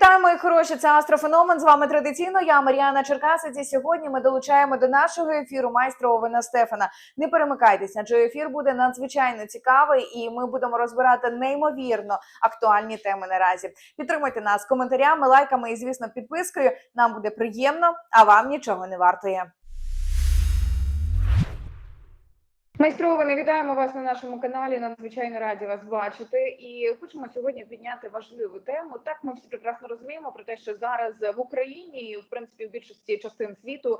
Вітаю, мої хороші! Це Астрофеномен. З вами традиційно. Я Мар'яна Черкасець. І сьогодні ми долучаємо до нашого ефіру майстра Овена Стефана. Не перемикайтеся, адже ефір буде надзвичайно цікавий, і ми будемо розбирати неймовірно актуальні теми наразі. Підтримуйте нас коментарями, лайками і, звісно, підпискою. Нам буде приємно, а вам нічого не вартує. Майстровини, вітаємо вас на нашому каналі. Надзвичайно раді вас бачити. І хочемо сьогодні підняти важливу тему. Так, ми всі прекрасно розуміємо про те, що зараз в Україні, в принципі в більшості частин світу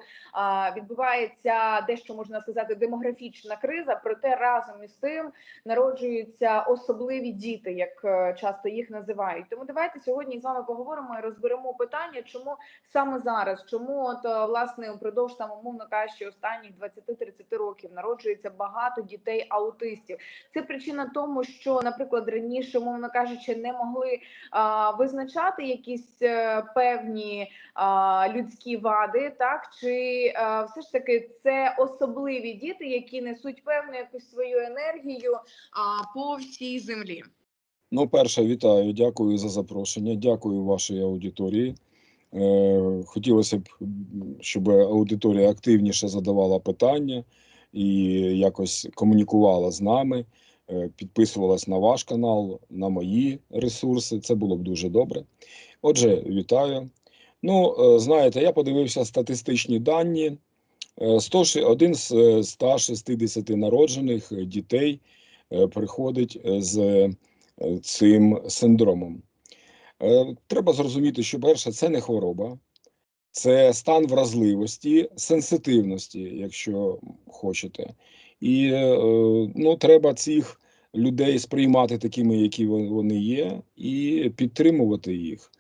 відбувається дещо можна сказати демографічна криза. Проте разом із тим народжуються особливі діти, як е, часто їх називають. Тому давайте сьогодні з вами поговоримо і розберемо питання, чому саме зараз, чому от е, власне упродовж там умовно кажучи, останніх 20-30 років народжується багато дітей аутистів. Це причина тому, що, наприклад, раніше, умовно кажучи, не могли а, визначати якісь е, певні а, людські вади, так чи а, все ж таки це особливі діти, які несуть певну якусь свою енергію а, по всій землі. Ну, перше, вітаю, дякую за запрошення. Дякую вашій аудиторії. Е, хотілося б, щоб аудиторія активніше задавала питання і якось комунікувала з нами, е, підписувалась на ваш канал, на мої ресурси. Це було б дуже добре. Отже, вітаю. Ну, е, знаєте, я подивився статистичні дані. Е, 100 ши- Один з е, 160 народжених е, дітей е, приходить е, з е, цим синдромом. Е, Треба зрозуміти, що перше, це не хвороба, це стан вразливості, сенситивності, якщо хочете. І е, ну, треба цих людей сприймати такими, які вони є, і підтримувати їх.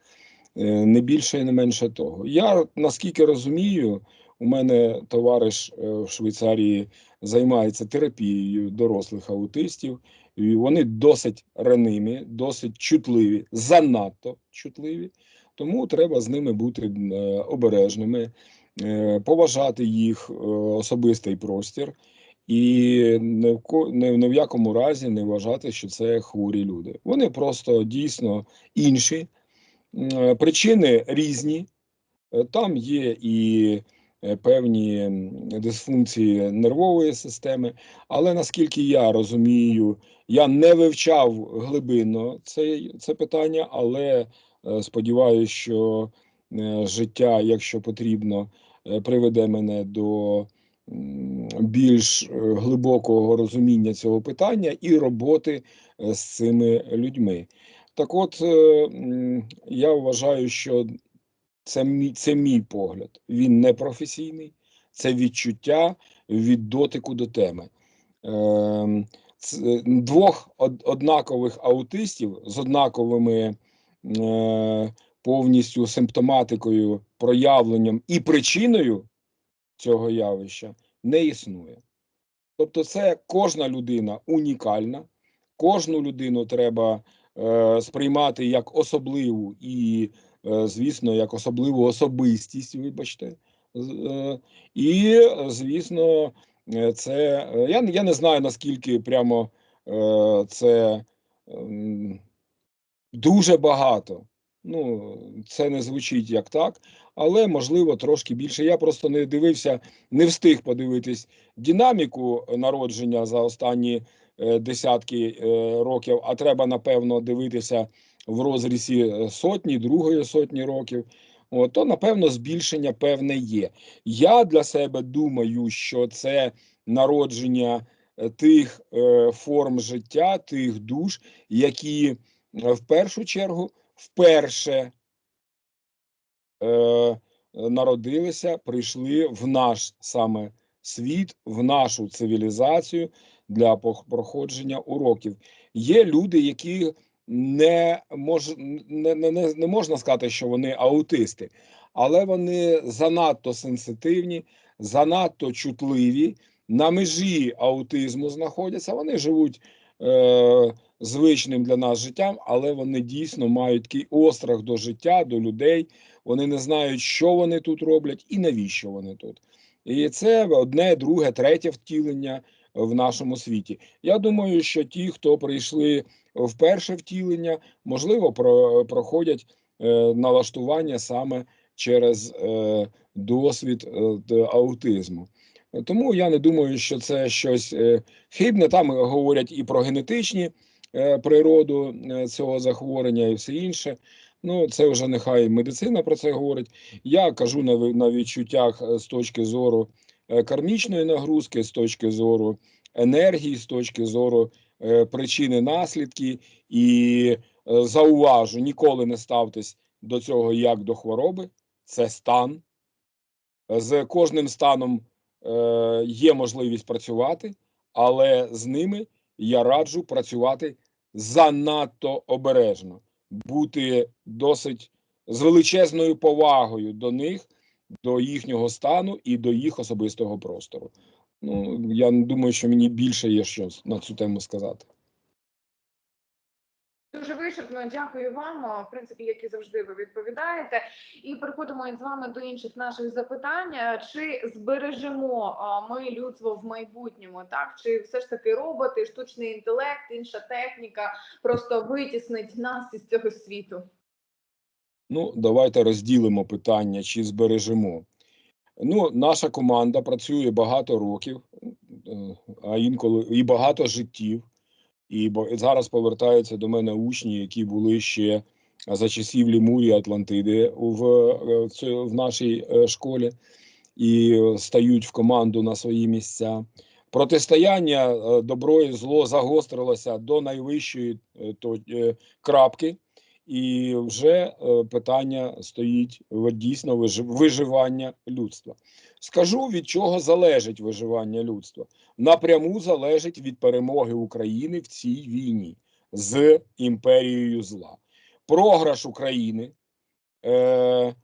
Е, Не більше і не менше того. Я наскільки розумію, у мене товариш е, в Швейцарії займається терапією дорослих аутистів. Вони досить ранимі, досить чутливі, занадто чутливі. Тому треба з ними бути е, обережними, е, поважати їх е, особистий простір і не в, якому разі не вважати, що це хворі люди. Вони просто дійсно інші. Причини різні. Там є і певні дисфункції нервової системи, але наскільки я розумію, я не вивчав глибинно це, це питання, але е, сподіваюся, що е, життя, якщо потрібно, е, приведе мене до більш е, глибокого розуміння цього питання і роботи е, з цими людьми. Так от, е, я вважаю, що це мій, це мій погляд. Він не професійний, це відчуття від дотику до теми. Ем, ц- двох од- однакових аутистів з однаковими е, повністю симптоматикою, проявленням і причиною цього явища не існує. Тобто, це кожна людина унікальна, кожну людину треба е, сприймати як особливу і, е, звісно, як особливу особистість, вибачте. Е, І, е, звісно, е, це е, я, я не знаю наскільки прямо е, це ем, дуже багато. Ну, це не звучить як так, але можливо трошки більше. Я просто не дивився, не встиг подивитись динаміку народження за останні е, десятки е, років, а треба, напевно, дивитися в розрізі е, сотні, другої сотні років. От, то, напевно, збільшення певне є. Я для себе думаю, що це народження е, тих е, форм життя, тих душ, які е, в першу чергу вперше е, народилися, прийшли в наш саме світ, в нашу цивілізацію для проходження уроків. Є люди, які не мож, не, не, не, можна сказати, що вони аутисти, але вони занадто сенситивні, занадто чутливі, на межі аутизму знаходяться. Вони живуть е, звичним для нас життям, але вони дійсно мають такий острах до життя, до людей. Вони не знають, що вони тут роблять і навіщо вони тут. І це одне, друге, третє втілення в нашому світі. Я думаю, що ті, хто прийшли в перше втілення, можливо, про, проходять е, налаштування саме через е, досвід е, аутизму. Тому я не думаю, що це щось хибне. Там говорять і про генетичні природу цього захворювання, і все інше. Ну, це вже нехай медицина про це говорить. Я кажу на, на відчуттях з точки зору кармічної нагрузки, з точки зору енергії, з точки зору е, причини наслідки. І е, зауважу, ніколи не ставтесь до цього як до хвороби. Це стан. З кожним станом е, є можливість працювати, але з ними я раджу працювати занадто обережно, бути досить з величезною повагою до них, до їхнього стану і до їх особистого простору. Ну, я думаю, що мені більше є що на цю тему сказати. Дуже вичерпно, дякую вам. В принципі, як і завжди, ви відповідаєте. І переходимо із вами до інших наших запитань. Чи збережемо ми людство в майбутньому? Так чи все ж таки роботи, штучний інтелект, інша техніка просто витіснить нас із цього світу? Ну, давайте розділимо питання, чи збережемо. Ну, наша команда працює багато років, е, а інколи і багато життів. І зараз повертаються до мене учні, які були ще за часів Лімурії Атлантиди в, е, в, нашій е, школі і стають в команду на свої місця. Протистояння добро і зло загострилося до найвищої крапки. І вже е, питання стоїть дійсно вижи- виживання людства. Скажу, від чого залежить виживання людства. Напряму залежить від перемоги України в цій війні з імперією зла. Програш України е,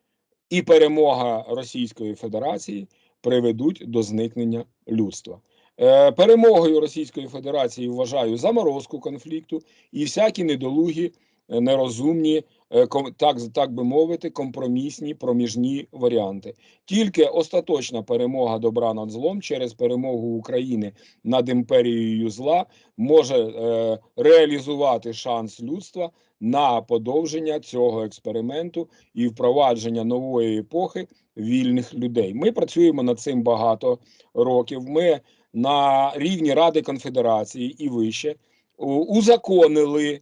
і перемога Російської Федерації приведуть до зникнення людства. Е, перемогою Російської Федерації вважаю заморозку конфлікту і всякі недолугі нерозумні, е, так, так би мовити, компромісні проміжні варіанти. Тільки остаточна перемога добра над злом через перемогу України над імперією зла може е, реалізувати шанс людства на подовження цього експерименту і впровадження нової епохи вільних людей. Ми працюємо над цим багато років. Ми на рівні Ради Конфедерації і вище узаконили е,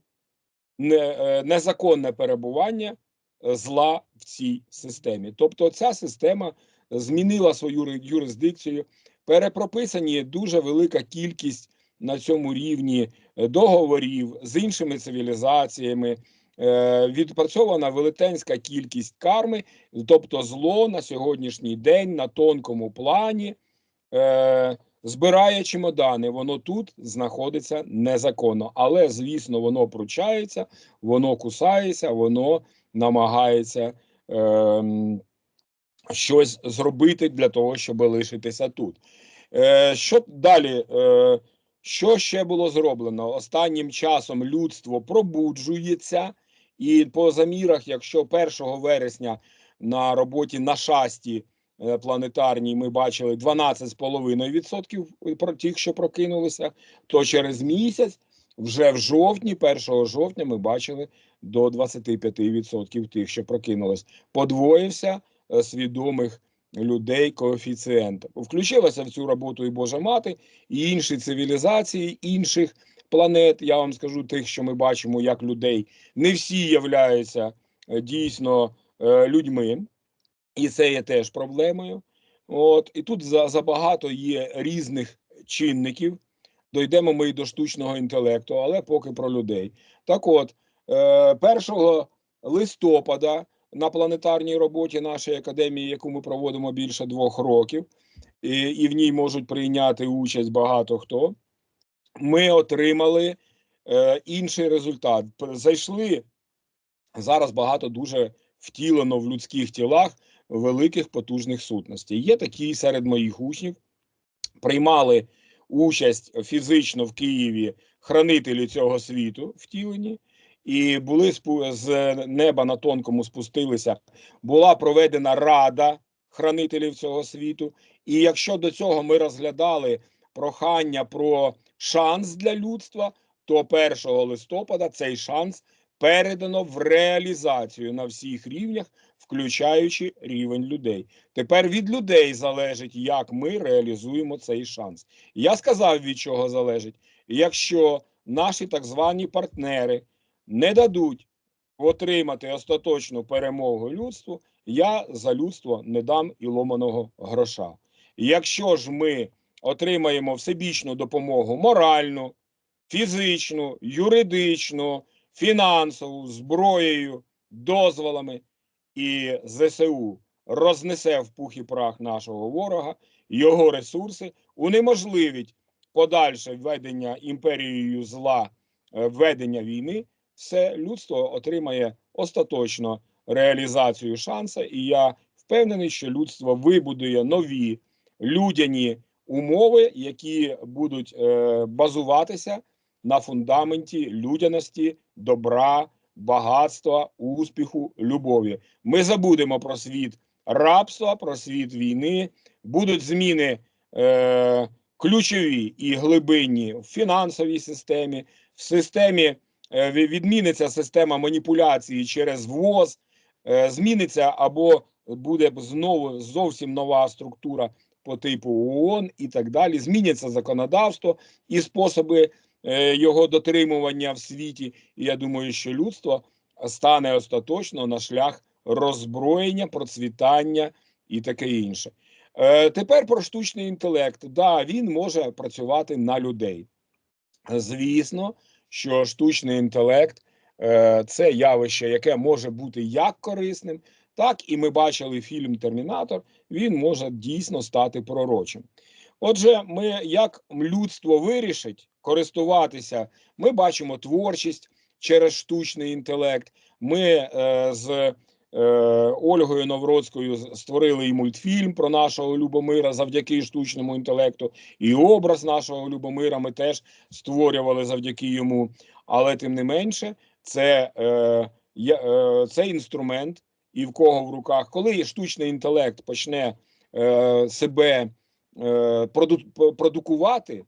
незаконне перебування е, зла в цій системі. Тобто, ця система змінила свою юрисдикцію, перепрописані дуже велика кількість на цьому рівні е, договорів з іншими цивілізаціями. е, Відпрацьована велетенська кількість карми, тобто зло на сьогоднішній день на тонкому плані е, збирає чемодани. Воно тут знаходиться незаконно, але звісно, воно пручається, воно кусається, воно намагається е, щось зробити для того, щоб лишитися тут. Е, що далі? Е, що ще було зроблено? Останнім часом людство пробуджується, і по замірах, якщо 1 вересня на роботі на шасті планетарній ми бачили 12,5% про тих, що прокинулися, то через місяць, вже в жовтні, 1 жовтня, ми бачили до 25% тих, що прокинулись. Подвоївся е, свідомих людей коефіцієнт. Включилася в цю роботу і Божа мати, і інші цивілізації інших планет. Я вам скажу тих, що ми бачимо як людей. Не всі являються е, дійсно е, людьми, і це є теж проблемою. От і тут за, забагато є різних чинників. Дойдемо ми і до штучного інтелекту, але поки про людей. Так от, е, 1 листопада на планетарній роботі нашої академії, яку ми проводимо більше двох років, і, і в ній можуть прийняти участь багато хто. Ми отримали е, інший результат. Зайшли зараз багато дуже втілено в людських тілах великих потужних сутностей. Є такі серед моїх учнів, приймали участь фізично в Києві хранителі цього світу втілені, і були з неба на тонкому спустилися. Була проведена рада хранителів цього світу. І якщо до цього ми розглядали прохання про шанс для людства, то 1 листопада цей шанс передано в реалізацію на всіх рівнях, включаючи рівень людей. Тепер від людей залежить, як ми реалізуємо цей шанс. Я сказав, від чого залежить. Якщо наші так звані партнери не дадуть отримати остаточну перемогу людству, я за людство не дам і ломаного гроша. Якщо ж ми отримаємо всебічну допомогу моральну, фізичну, юридичну, фінансову, зброєю, дозволами, і ЗСУ рознесе в пух і прах нашого ворога, його ресурси унеможливить подальше введення імперією зла, е, введення війни, все людство отримає остаточно реалізацію шанса, і я впевнений, що людство вибудує нові людяні умови, які будуть е, базуватися на фундаменті людяності, добра, багатства, успіху, любові. Ми забудемо про світ рабства, про світ війни. Будуть зміни е, ключові і глибинні в фінансовій системі, в системі е, відміниться система маніпуляції через ВОЗ, е, зміниться або буде знову зовсім нова структура по типу ООН і так далі. Зміняться законодавство і способи його дотримування в світі. І я думаю, що людство стане остаточно на шлях роззброєння, процвітання і таке інше. Е, тепер про штучний інтелект. Да, він може працювати на людей. Звісно, що штучний інтелект е, це явище, яке може бути як корисним, так і ми бачили фільм Термінатор. Він може дійсно стати пророчим. Отже, ми як людство вирішить користуватися, ми бачимо творчість через штучний інтелект. Ми е, з е, Ольгою Новроцькою створили і мультфільм про нашого Любомира завдяки штучному інтелекту, і образ нашого Любомира ми теж створювали завдяки йому. Але тим не менше, це, е, е, це інструмент, і в кого в руках, коли штучний інтелект почне е, себе проду- продукувати,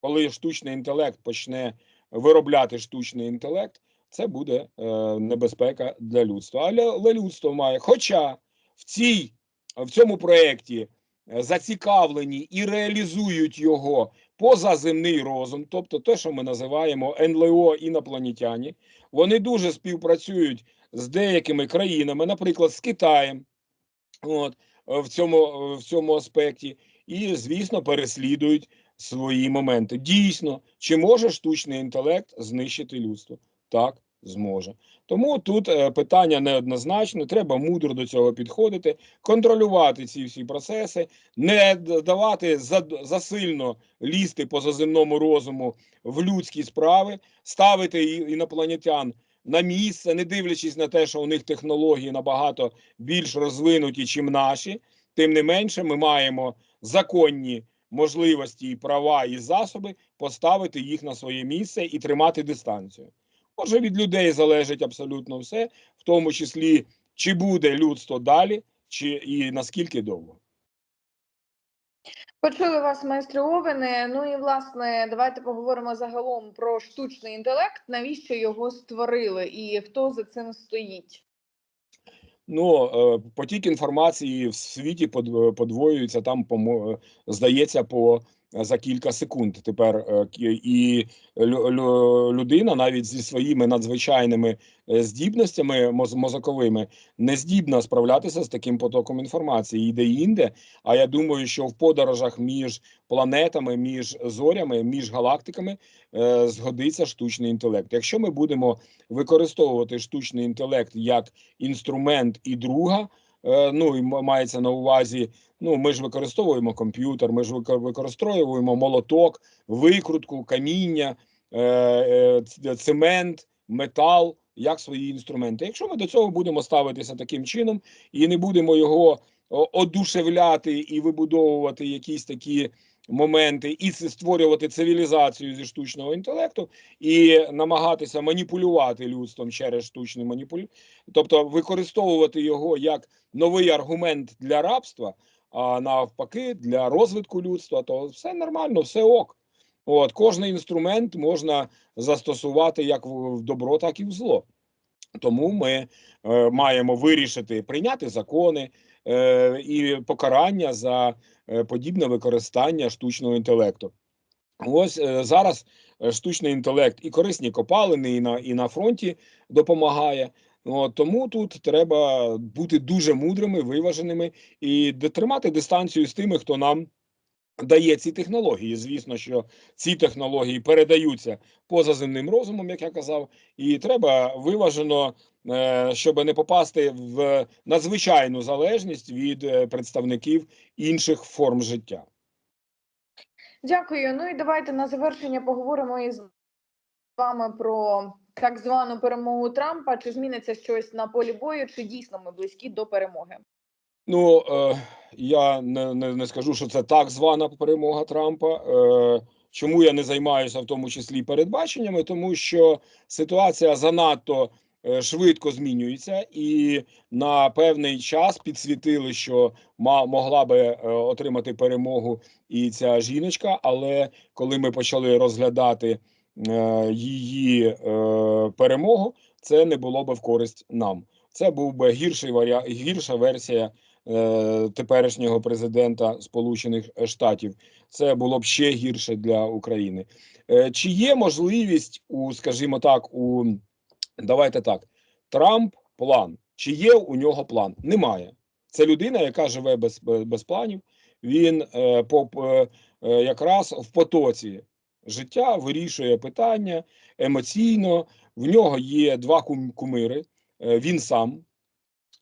коли штучний інтелект почне виробляти штучний інтелект, це буде е, небезпека для людства. Але, людство має. Хоча в цій в цьому проєкті е, зацікавлені і реалізують його позаземний розум, тобто те, що ми називаємо НЛО інопланетяні, вони дуже співпрацюють з деякими країнами, наприклад, з Китаєм, от е, в цьому, е, в цьому аспекті, і звісно переслідують свої моменти. Дійсно, чи може штучний інтелект знищити людство? Так, зможе. Тому тут е, питання неоднозначне. Треба мудро до цього підходити, контролювати ці всі процеси, не давати за- засильно лізти по заземному розуму в людські справи, ставити інопланетян на місце, не дивлячись на те, що у них технології набагато більш розвинуті, чим наші. Тим не менше, ми маємо законні можливості, і права і засоби поставити їх на своє місце і тримати дистанцію. Отже, від людей залежить абсолютно все, в тому числі, чи буде людство далі, чи і наскільки довго. Почули вас, майстри Овени. Ну і власне, давайте поговоримо загалом про штучний інтелект. Навіщо його створили і хто за цим стоїть? Ну, е, потік інформації в світі под- подвоюється там, здається, по за кілька секунд. Тепер е, і лю- лю- людина навіть зі своїми надзвичайними е, здібностями моз- мозоковими не здібна справлятися з таким потоком інформації і де-інде. А я думаю, що в подорожах між планетами, між зорями, між галактиками е, згодиться штучний інтелект. Якщо ми будемо використовувати штучний інтелект як інструмент і друга. Е, Ну і мається на увазі. Ну, ми ж використовуємо комп'ютер, ми ж використовуємо молоток, викрутку, каміння, е, е, цемент, метал як свої інструменти. Якщо ми до цього будемо ставитися таким чином і не будемо його одушевляти і вибудовувати якісь такі моменти, і створювати цивілізацію зі штучного інтелекту, і намагатися маніпулювати людством через штучний маніпуль, тобто використовувати його як новий аргумент для рабства, а навпаки, для розвитку людства, то все нормально, все ок. От кожний інструмент можна застосувати як в добро, так і в зло. Тому ми е, маємо вирішити прийняти закони е, і покарання за е, подібне використання штучного інтелекту. Ось е, зараз е, штучний інтелект і корисні копалини, і на, і на фронті допомагає. От, тому тут треба бути дуже мудрими, виваженими і тримати дистанцію з тими, хто нам дає ці технології. Звісно, що ці технології передаються позаземним розумом, як я казав, і треба виважено, е, щоб не попасти в надзвичайну залежність від е, представників інших форм життя. Дякую. Ну і давайте на завершення поговоримо із вами про так звану перемогу Трампа. Чи зміниться щось на полі бою, чи дійсно ми близькі до перемоги? Ну е, я не, не, не скажу, що це так звана перемога Трампа. Е, чому я не займаюся в тому числі передбаченнями? Тому що ситуація занадто е, швидко змінюється, і на певний час підсвітили, що ма, могла би е, отримати перемогу і ця жіночка. Але коли ми почали розглядати е, її перемогу, це не було би в користь нам. Це був би гірший варіа... гірша версія теперішнього президента Сполучених Штатів. Це було б ще гірше для України. Е, чи є можливість у, скажімо так, у давайте так, Трамп план? Чи є у нього план? Немає. Це людина, яка живе без, без, планів. Він е, по, е, е, якраз в потоці життя вирішує питання емоційно. В нього є два кум- кумири. Е, він сам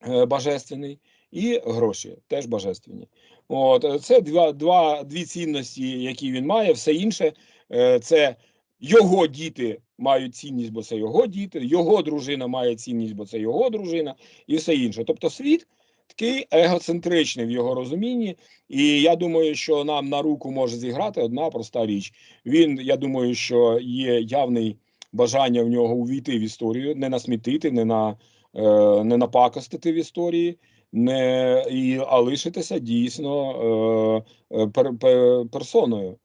е, божественний, і гроші теж божественні. От е, це два, два дві цінності, які він має. Все інше е, це його діти мають цінність, бо це його діти, його дружина має цінність, бо це його дружина, і все інше. Тобто, світ такий егоцентричний в його розумінні, і я думаю, що нам на руку може зіграти одна проста річ. Він, я думаю, що є явний бажання в нього увійти в історію, не насмітити, не на е, не напакостити в історії, не і а лишитися дійсно е, е, пер, пер, персоною.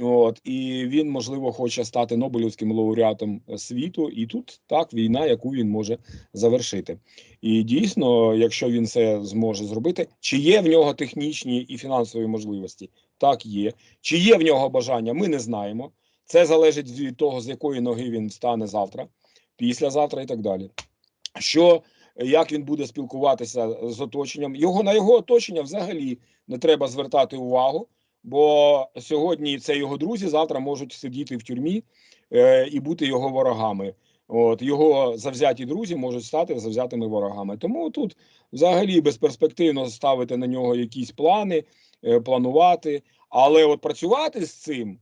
От і він можливо хоче стати Нобелівським лауреатом світу, і тут так війна, яку він може завершити. І дійсно, якщо він це зможе зробити, чи є в нього технічні і фінансові можливості? Так є. Чи є в нього бажання? Ми не знаємо. Це залежить від того, з якої ноги він встане завтра, післязавтра і так далі. Що як він буде спілкуватися з оточенням? Його на його оточення взагалі не треба звертати увагу, бо сьогодні це його друзі, завтра можуть сидіти в тюрмі е, і бути його ворогами. От його завзяті друзі можуть стати завзятими ворогами. Тому тут взагалі безперспективно ставити на нього якісь плани, е, планувати, але от працювати з цим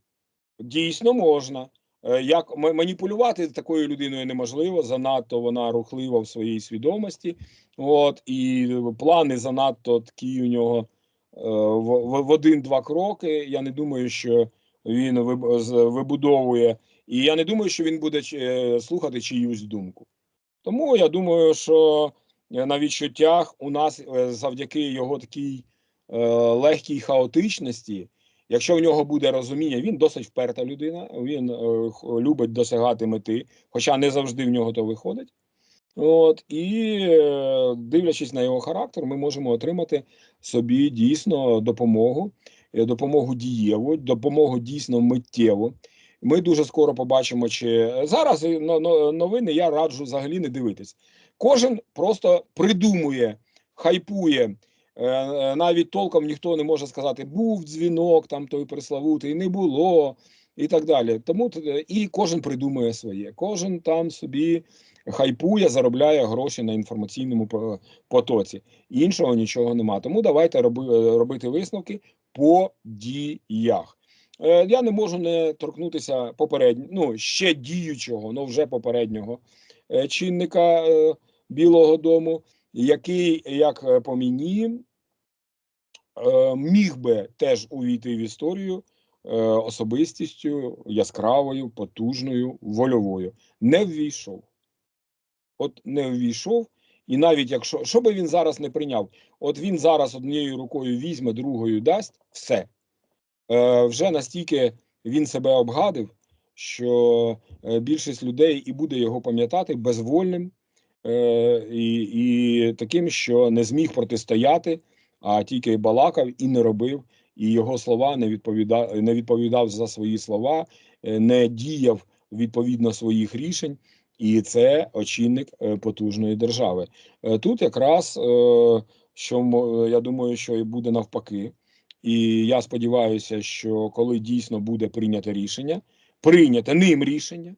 дійсно можна. Е, Як маніпулювати такою людиною неможливо, занадто вона рухлива в своїй свідомості. От і плани занадто такі у нього е, в, один-два кроки. Я не думаю, що він вибудовує, і я не думаю, що він буде е, слухати чиюсь думку. Тому я думаю, що на відчуттях у нас завдяки його такій легкій хаотичності. Якщо в нього буде розуміння, він досить вперта людина, він е, любить досягати мети, хоча не завжди в нього то виходить. От і е, дивлячись на його характер, ми можемо отримати собі дійсно допомогу, е, допомогу дієву, допомогу дійсно миттєву. Ми дуже скоро побачимо, чи зараз е, но- но- новини я раджу взагалі не дивитись. Кожен просто придумує, хайпує. Е, е, Навіть толком ніхто не може сказати, був дзвінок, там той преславутий, не було, і так далі. Тому е, і кожен придумує своє, кожен там собі хайпує, заробляє гроші на інформаційному потоці. Іншого нічого нема. Тому давайте роби, робити висновки по діях. Я не можу не торкнутися попереднього, ну ще діючого, але вже попереднього чинника Білого Дому, який, як е, по мені, е, міг би теж увійти в історію е, особистістю яскравою, потужною, вольовою. Не ввійшов. От не ввійшов, і навіть якщо що би він зараз не прийняв, от він зараз однією рукою візьме, другою дасть, все. Е, вже настільки він себе обгадив, що більшість людей і буде його пам'ятати безвольним і, і таким, що не зміг протистояти, а тільки балакав і не робив, і його слова не відповідав, не відповідав за свої слова, е, не діяв відповідно своїх рішень. І це очільник е, потужної держави. Е, Тут якраз е, що я думаю, що і буде навпаки. І я сподіваюся, що коли дійсно буде прийнято рішення, прийняте ним рішення,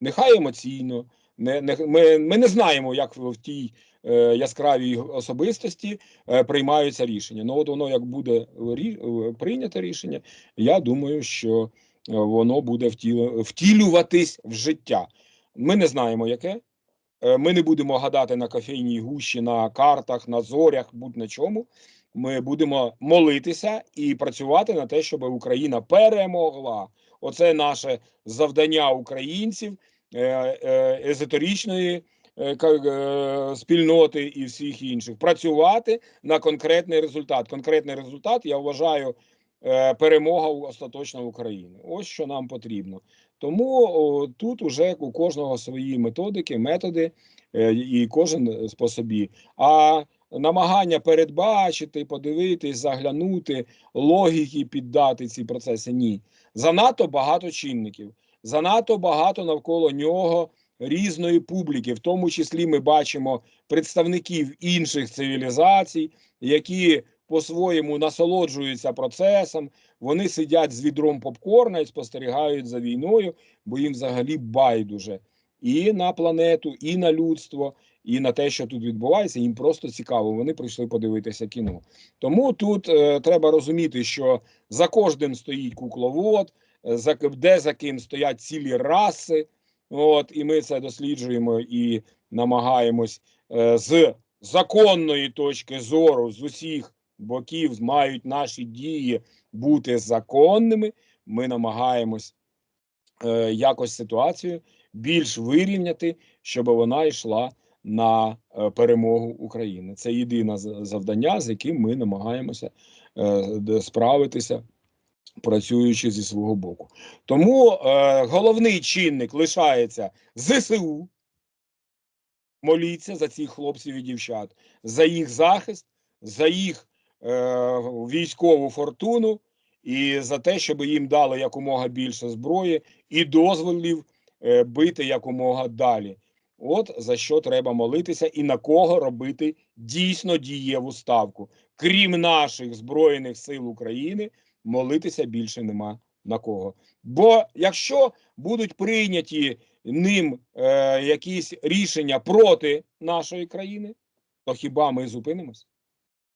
нехай емоційно, не, не, ми, ми не знаємо, як в тій е, яскравій особистості е, приймаються рішення. Ну, от воно як буде рі- е, прийнято рішення, я думаю, що е, воно буде втілю, втілюватись в життя. Ми не знаємо, яке. Е, Ми не будемо гадати на кофейній гущі, на картах, на зорях, будь-на чому. Ми будемо молитися і працювати на те, щоб Україна перемогла. Оце наше завдання українців, е, е, езотеричної е, спільноти і всіх інших. Працювати на конкретний результат. Конкретний результат, я вважаю, перемога остаточна України. Ось що нам потрібно. Тому тут уже у кожного свої методики, методи, і кожен по собі. А намагання передбачити, подивитись, заглянути, логіки піддати ці процеси ні. Занадто багато чинників, занадто багато навколо нього різної публіки. В тому числі ми бачимо представників інших цивілізацій, які по-своєму насолоджуються процесом. Вони сидять з відром попкорна і спостерігають за війною, бо їм взагалі байдуже і на планету, і на людство, і на те, що тут відбувається. Їм просто цікаво. Вони прийшли подивитися кіно. Тому тут е, треба розуміти, що за кожним стоїть кукловод, де за ким стоять цілі раси. От і ми це досліджуємо і намагаємось е, з законної точки зору з усіх боків мають наші дії бути законними. Ми намагаємось е, якось ситуацію більш вирівняти, щоб вона йшла на е, перемогу України. Це єдине завдання, з яким ми намагаємося е, справитися, працюючи зі свого боку. Тому е, головний чинник лишається ЗСУ. Моліться за цих хлопців і дівчат, за їх захист, за їх е, військову фортуну і за те, щоб їм дали якомога більше зброї і дозволів е, бити якомога далі. От за що треба молитися і на кого робити дійсно дієву ставку. Крім наших Збройних сил України, молитися більше нема на кого. Бо якщо будуть прийняті ним е, якісь рішення проти нашої країни, то хіба ми зупинимось?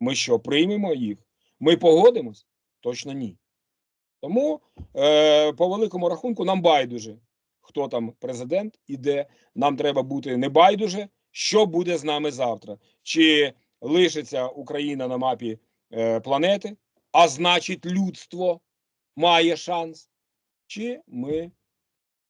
Ми що, приймемо їх? Ми погодимось? Точно ні. Тому, е, по великому рахунку, нам байдуже, хто там президент і де. Нам треба бути не байдуже, що буде з нами завтра. Чи лишиться Україна на мапі е, планети, а значить, людство має шанс, чи ми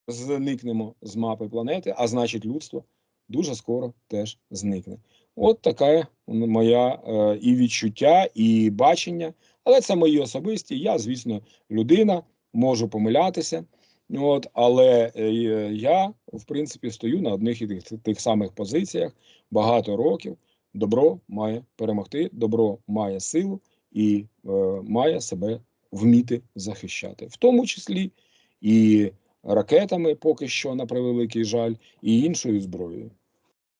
зникнемо з мапи планети, а значить, людство дуже скоро теж зникне. От таке моя е, і відчуття, і бачення. Але це мої особисті. Я, звісно, людина, можу помилятися. От, але е, я, в принципі, стою на одних і тих, тих самих позиціях багато років. Добро має перемогти, добро має силу і е, має себе вміти захищати, в тому числі і ракетами, поки що на превеликий жаль, і іншою зброєю.